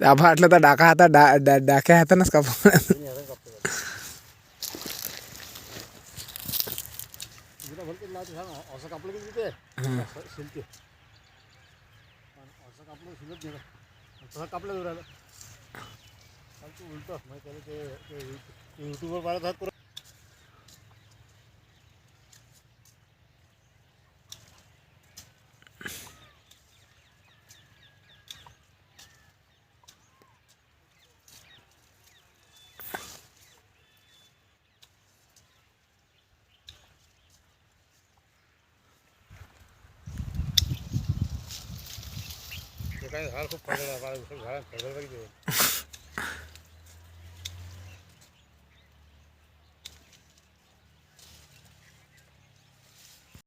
అప్పట్లో డకా హత డకే హత కప్ప कापलं उलट यूट्यूबवर पाहत काय हाल खूप पडला बाळा घरात पडला बघ दे